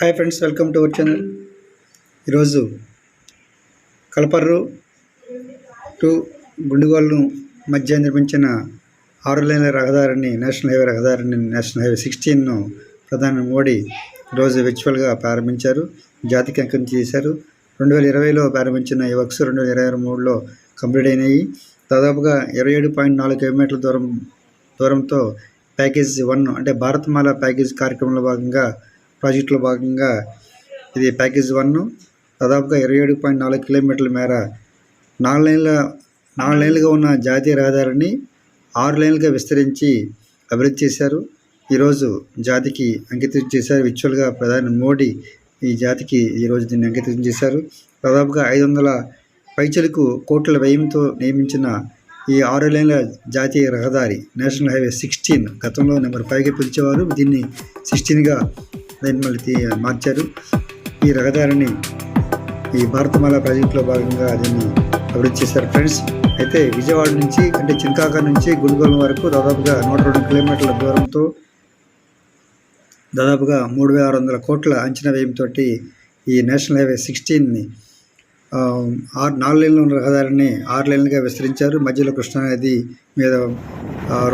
Hi friends welcome to our channel ఈరోజు Kalaparru to Gundugolanu మధ్య నిర్మించిన ఆరు లైన్ల రహదారిని నేషనల్ హైవే రహదారిని నేషనల్ హైవే సిక్స్టీన్ను ప్రధాని మోడీ ఈరోజు విర్చువల్గా ప్రారంభించారు. జాతికి అంకం చేశారు. రెండు వేల ఇరవైలో ప్రారంభించిన ఈ వర్క్స్ రెండు వేల ఇరవై మూడులో కంప్లీట్ అయినాయి. దాదాపుగా ఇరవై ఏడు పాయింట్ నాలుగు కిలోమీటర్ల దూరం దూరంతో ప్యాకేజ్ వన్ అంటే భారత్మాల ప్యాకేజ్ కార్యక్రమంలో భాగంగా ప్రాజెక్టులో భాగంగా ఇది ప్యాకేజ్ వన్. దాదాపుగా ఇరవై ఏడు పాయింట్ నాలుగు కిలోమీటర్ల మేర నాలుగు లైన్ల నాలుగు లైన్లుగా ఉన్న జాతీయ రహదారిని ఆరు లైన్లుగా విస్తరించి అభివృద్ధి చేశారు. ఈరోజు జాతికి అంకితం చేశారు విచువల్గా ప్రధాని మోడీ. ఈ జాతికి ఈరోజు దీన్ని అంకితం చేశారు. దాదాపుగా ఐదు వందల పైచలకు కోట్ల వ్యయంతో నియమించిన ఈ ఆరు లైన్ల జాతీయ రహదారి నేషనల్ హైవే సిక్స్టీన్ గతంలో నెంబర్ ఫైవ్గా పిలిచేవారు. దీన్ని సిక్స్టీన్గా దాన్ని మళ్ళీ మార్చారు. ఈ రహదారిని ఈ భారతమాల ప్రాజెక్టులో భాగంగా దీన్ని అభివృద్ధి చేశారు. ఫ్రెండ్స్ అయితే విజయవాడ నుంచి అంటే చింతాక నుంచి గుండుగోలం వరకు దాదాపుగా నూట రెండు కిలోమీటర్ల దూరంతో దాదాపుగా మూడు వేల ఆరు వందల కోట్ల అంచనా వ్యయంతో ఈ నేషనల్ హైవే సిక్స్టీన్ని ఆరు నాలుగు లేన్ల ఉన్న రహదారిని ఆరు లేన్లుగా విస్తరించారు. మధ్యలో కృష్ణానది మీద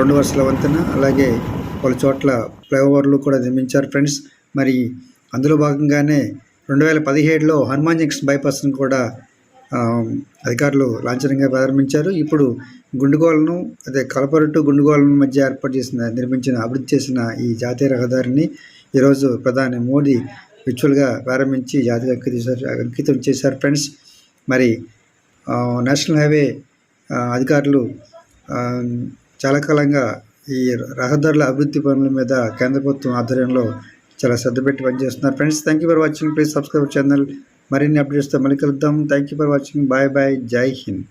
రెండు వరుసల వంతెన అలాగే పలు చోట్ల ఫ్లైఓవర్లు కూడా నిర్మించారు. ఫ్రెండ్స్ మరి అందులో భాగంగానే రెండు వేల పదిహేడులో హనుమాన్ జంక్షన్ బైపాస్ను కూడా అధికారులు లాంఛనంగా ప్రారంభించారు. ఇప్పుడు గుండుగోలను అదే కలపరు టు గుండుగోలను మధ్య ఏర్పాటు చేసిన నిర్మించిన అభివృద్ధి చేసిన ఈ జాతీయ రహదారిని ఈరోజు ప్రధాని మోడీ విచువల్గా ప్రారంభించి జాతీయ అంకితం చేశారు అంకితం చేశారు ఫ్రెండ్స్. మరి నేషనల్ హైవే అధికారులు చాలా కాలంగా ఈ రహదారుల అభివృద్ధి పనుల మీద కేంద్ర ప్రభుత్వం ఆధ్వర్యంలో చాలా శ్రద్ధ పెట్టి పనిచేస్తున్నారు. Friends thank you for watching please subscribe channel మరిన్ని అప్డేట్స్తో మళ్ళీ కలుద్దాం. Thank you for watching bye bye Jai Hind